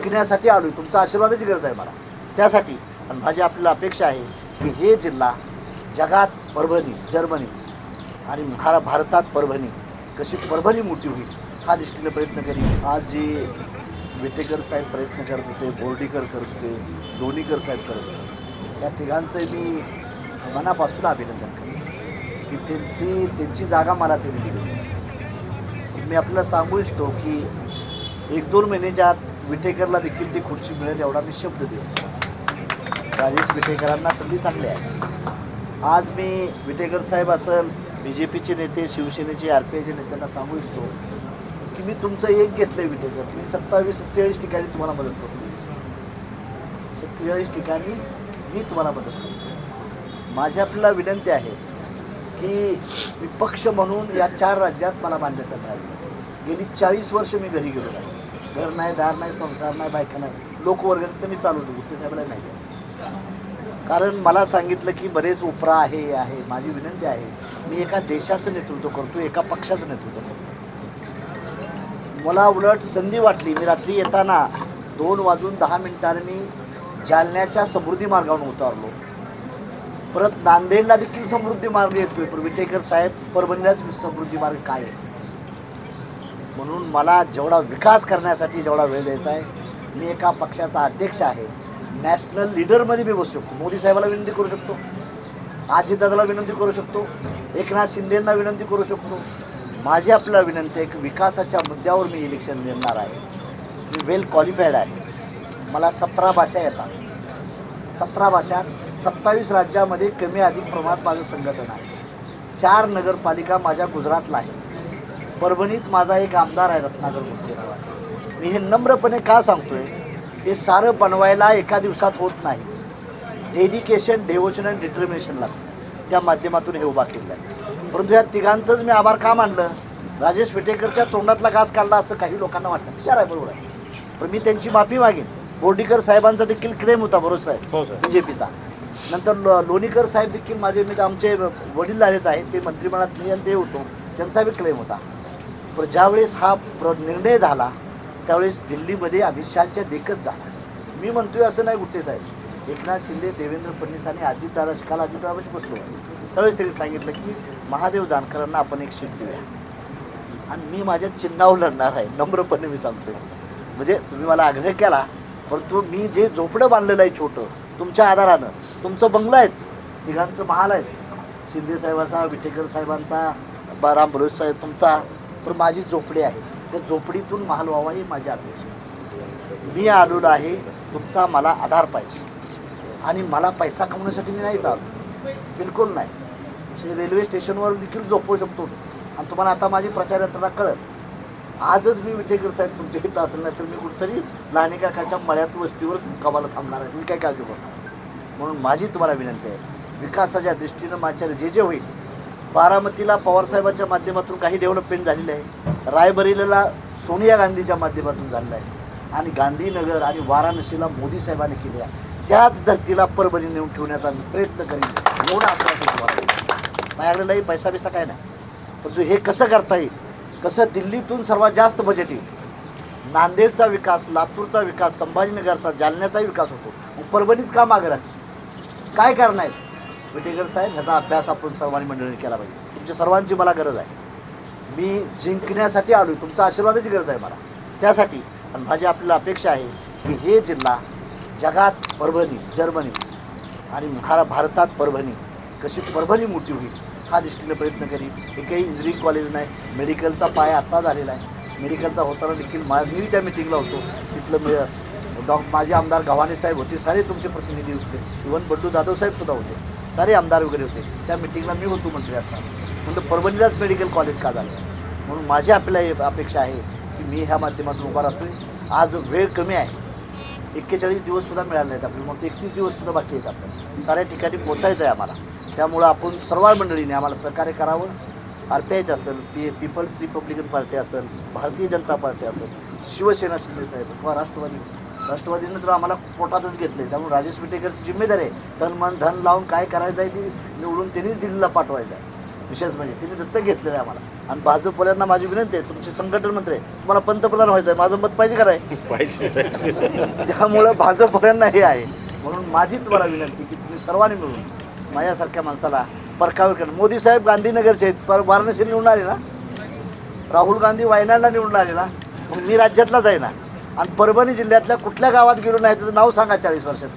विकण्यासाठी आलो आहे तुमचा आशीर्वादाची गरज आहे मला. त्यासाठी आणि माझी आपल्याला अपेक्षा आहे की हे जिल्हा जगात परभणी जर्मनी आणि महारा भारतात परभणी कशी परभणी मोठी होईल हा दृष्टीने प्रयत्न करीन. आज जे विटेकर साहेब प्रयत्न करत होते बोर्डीकर करत होते लोणीकर साहेब करत होते या तिघांचं मी मनापासून अभिनंदन करेन की त्यांची त्यांची जागा मला त्यांनी दिली. मी आपल्याला सांगू इच्छितो की एक दोन महिन्याच्या आत विटेकरला देखील ती खुर्ची मिळेल एवढा मी शब्द देऊ राजेश विटेकरांना संधी चांगली आहे. आज मी विटेकर साहेब असेल बी जे पीचे नेते शिवसेनेचे आर पी आयचे नेत्यांना सांगू इच्छितो की मी तुमचं एक घेतलं आहे विटेकर. मी सत्तावीस सत्तेचाळीस ठिकाणी तुम्हाला मदत करतो. सत्तेचाळीस ठिकाणी मी तुम्हाला मदत करतो. माझी आपल्याला विनंती आहे की मी पक्ष म्हणून या चार राज्यात मला मान्यता मिळाली. गेली चाळीस वर्ष मी घरी गेलो नाही. घर नाही दार नाही संसार नाही बायका नाही. लोकवर्ग तर मी चालवतो गुप्ते साहेबला नाही कारण मला सांगितलं की बरेच उपरा आहे हे आहे. माझी विनंती आहे मी एका देशाचं नेतृत्व करतो एका पक्षाचं नेतृत्व करतो. मला उलट संधी वाटली. मी रात्री येताना दोन वाजून दहा मिनिटांनी मी जालन्याच्या समृद्धी मार्गावरून उतारलो. परत नांदेडला देखील समृद्धी मार्ग येतोय. पण विटेकर साहेब परभणीलाच समृद्धी मार्ग काय असतो म्हणून मला जेवढा विकास करण्यासाठी जेवढा वेळ द्यायचा आहे मी एका पक्षाचा अध्यक्ष आहे. नॅशनल लीडरमध्ये मी बसू शकतो मोदी साहेबाला विनंती करू शकतो. अजितदादाला विनंती करू शकतो. एकनाथ शिंदेंना विनंती करू शकतो. माझी आपल्याला विनंती आहे की विकासाच्या मुद्द्यावर मी इलेक्शन लढणार आहे. मी वेल क्वालिफाईड आहे. मला सतरा भाषा येतात. सतरा भाषा सत्तावीस राज्यामध्ये कमी अधिक प्रमाणात माझं संघटन आहे. चार नगरपालिका माझ्या गुजरातला आहे परभणीत माझा एक आमदार आहे रत्नाकर मुख्य नावाचा मी हे नम्रपणे का सांगतोय? हे सारं बनवायला एका दिवसात होत नाही. डेडिकेशन डेवोशन अँड डिटर्मिनेशन लागतं. त्या माध्यमातून हे उभा केलं आहे. परंतु या तिघांचंच मी आभार का मानलं? राजेश विटेकरच्या तोंडातला घास काढला असं काही लोकांना वाटतं. विचार आहे बरोबर आहे. पण मी त्यांची माफी मागेन. बोर्डीकर साहेबांचा देखील क्लेम होता बरोबर साहेब? हो सर बी जे पीचा नंतर लो लोणीकर साहेब देखील माझे मी आमचे वडील आहेत. आहेत ते मंत्रिमंडळात मी आणि ते होतो. त्यांचा बी क्लेम होता. पण ज्यावेळेस हा प्र निर्णय झाला त्यावेळेस दिल्लीमध्ये अमित शहाच्या देखत झाला. मी म्हणतोय असं नाही गुट्टे साहेब. एकनाथ शिंदे देवेंद्र फडणवीस आणि अजितदादा काल अजितदादाशी बसलो त्यावेळेस त्यांनी सांगितलं की महादेव जानकरांना आपण एक सीट देऊया. आणि मी माझ्या चिन्हावर लढणार आहे नम्रपणे मी सांगतोय. म्हणजे तुम्ही मला आग्रह केला परंतु मी जे झोपडं बांधलेलं आहे छोटं तुमच्या आधारानं तुमचं बंगला आहेत तिघांचं महाल आहेत शिंदे साहेबांचा विटेकर साहेबांचा बा राम साहेब तुमचा तर माझी झोपडी आहे. त्या झोपडीतून महाल व्हावा ही माझी अपेक्षा मी आलेलो आहे तुमचा मला आधार पाहिजे. आणि मला पैसा कमवण्यासाठी मी नाही जात. आलो बिलकुल नाही. शे- रेल्वे स्टेशनवर देखील झोपवू शकतो. आणि तुम्हाला आता माझी प्रचार यंत्रणा कळत आजच मी विटेकर साहेब तुमच्या इथं असेल नाही तर मी कुठतरी लहानी काकाच्या मळ्यात वस्तीवर कमाला थांबणार आहे. मी काय काळजी करणार? म्हणून माझी तुम्हाला विनंती आहे. विकासाच्या दृष्टीनं माझ्या जे जे होईल बारामतीला पवारसाहेबांच्या माध्यमातून काही डेव्हलपमेंट झालेलं आहे. रायबरेलीला सोनिया गांधीच्या माध्यमातून झालेलं आहे. आणि गांधीनगर आणि वाराणसीला मोदी साहेबांनी केल्या त्याच धर्तीला परभणी नेऊन ठेवण्याचा मी प्रयत्न करीन. एवढा आश्वासन तुम्हाला माझ्याकडे पैसा बिसा काय नाही. परंतु हे कसं करता येईल? कसं दिल्लीतून सर्वात जास्त बजेट येईल? नांदेडचा विकास लातूरचा विकास संभाजीनगरचा जालन्याचा विकास होतो. मग परभणीच का मागं राहते काय कारण आहे? विटेकर साहेब ह्याचा अभ्यास आपण सर्वांनी मंडळीने केला पाहिजे. तुमच्या सर्वांची मला गरज आहे. मी जिंकण्यासाठी आलो आहे तुमचा आशीर्वादाची गरज आहे मला. त्यासाठी आणि माझी आपल्याला अपेक्षा आहे की हे जिल्हा जगात परभणी जर्मनी आणि महारा भारतात परभणी कशी परभणी मोठी होईल हा दृष्टीने प्रयत्न करीन. काही इंजिनिअरिंग कॉलेज नाही. मेडिकलचा पाया आत्ता झालेला आहे. मेडिकलचा होताना देखील मा मी त्या मिटिंगला होतो. तिथलं मी डॉ माझे आमदार गव्हाणे साहेब होते. सारे तुमचे प्रतिनिधी होते. इवन बंडू जाधव साहेब सुद्धा होते. सारे आमदार वगैरे होते. त्या मिटिंगला मी होतो मंत्री असताना म्हणलं परभणीलाच मेडिकल कॉलेज का झालं? म्हणून माझी आपल्याला अपेक्षा आहे की मी ह्या माध्यमातून उभा राहतोय. आज वेळ कमी आहे. एक्केचाळीस दिवस सुद्धा मिळाले नाहीत आपल्याला. मग एकतीस दिवस सुद्धा बाकी आहेत आपल्याला. साऱ्या ठिकाणी पोचायचं आहे आम्हाला. त्यामुळं आपण सर्व मंडळीने आम्हाला सहकार्य करावं. आर पी आयचं असेल पी पीपल्स रिपब्लिकन पार्टी असेल भारतीय जनता पार्टी असेल शिवसेना शिंदे साहेब किंवा राष्ट्रवादी राष्ट्रवादीनं तर आम्हाला पोटातच घेतले त्यामुळे राजेश विटेकरची जिम्मेदारी आहे. तन मन धन लावून काय करायचं आहे ती निवडून त्यांनीच दिल्लीला पाठवायचं आहे विशेष म्हणजे त्यांनी दत्तक घेतलेलं आहे आम्हाला. आणि भाजपवाल्यांना माझी विनंती आहे तुमचे संघटन मंत्री आहे तुम्हाला पंतप्रधान व्हायचं आहे माझं मत पाहिजे का नाही? पाहिजे. त्यामुळं भाजपवाल्यांना हे आहे. म्हणून माझी तुम्हाला विनंती की तुम्ही सर्वांनी मिळून माझ्यासारख्या माणसाला परकावर करणं मोदी साहेब गांधीनगरचे आहेत पर वाराणसी निवडून आले ना? राहुल गांधी वायनाडला निवडून आले ना? मग मी राज्यातलाच आहे ना? आणि परभणी जिल्ह्यातल्या कुठल्या गावात गेलो नाही त्याचं नाव सांगा चाळीस वर्षात.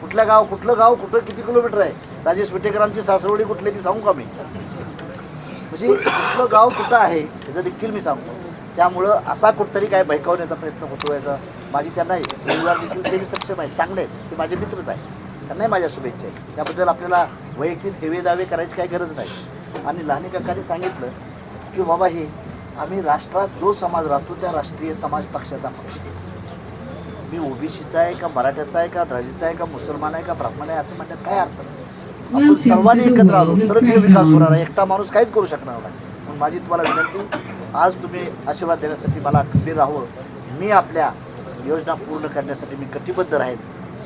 कुठलं गाव कुठलं गाव कुठं किती किलोमीटर आहे? राजेश विटेकरांची सासवडी कुठली ती सांगू का मी? म्हणजे कुठलं गाव कुठं आहे त्याचं देखील मी सांगतो. त्यामुळं असा कुठतरी काय भयकावण्याचा प्रयत्न होतो याचा माझी त्यांना रविवार देखील ते मी सक्षम आहे चांगले आहेत. ते माझे मित्रच आहे त्यांनाही माझ्या शुभेच्छा आहे त्याबद्दल आपल्याला वैयक्तिक हेवे दावे करायची काही गरज नाही. आणि लहानी काकांनी सांगितलं की बाबा हे आम्ही राष्ट्रात जो समाज राहतो त्या राष्ट्रीय समाज पक्षाचा पक्ष आहे. मी ओबीसीचा आहे का मराठ्याचा आहे का द्रविडचा आहे का मुसलमान आहे का ब्राह्मण आहे असं म्हणण्यात काय अर्थ नाही. आपण सर्वांनी एकत्र आलो तरच हे विकास होणार आहे. एकटा माणूस काहीच करू शकणार नाही. म्हणून माझी तुम्हाला विनंती आज तुम्ही आशीर्वाद देण्यासाठी मला खंबीर राहावं. मी आपल्या योजना पूर्ण करण्यासाठी मी कटिबद्ध राहील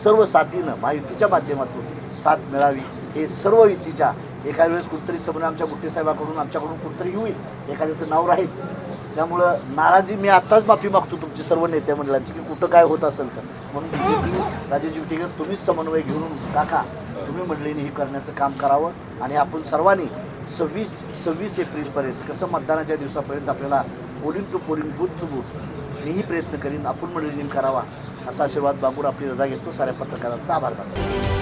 सर्व साथीनं महायुतीच्या माध्यमातून साथ मिळावी. हे सर्व युतीच्या एका वेळेस कुठतरी समोर आमच्या गुट्टे साहेबाकडून आमच्याकडून कुठतरी होईल एखाद्याचं नाव राहील. त्यामुळं नाराजी मी आत्ताच माफी मागतो तुमची सर्व नेत्या मंडळांची की कुठं काय होत असेल तर. म्हणून BJP, राजेश विटेकर तुम्हीच समन्वय घेऊन काका तुम्ही मंडळीने हे करण्याचं काम करावं. आणि आपण सर्वांनी सव्वीस सव्वीस एप्रिलपर्यंत कसं मतदानाच्या दिवसापर्यंत आपल्याला polling to polling booth to booth मीही प्रयत्न करीन आपण मंडळीने करावा. असा आशीर्वाद बाबूर आपली रजा घेतो. साऱ्या पत्रकारांचा आभार मानतो.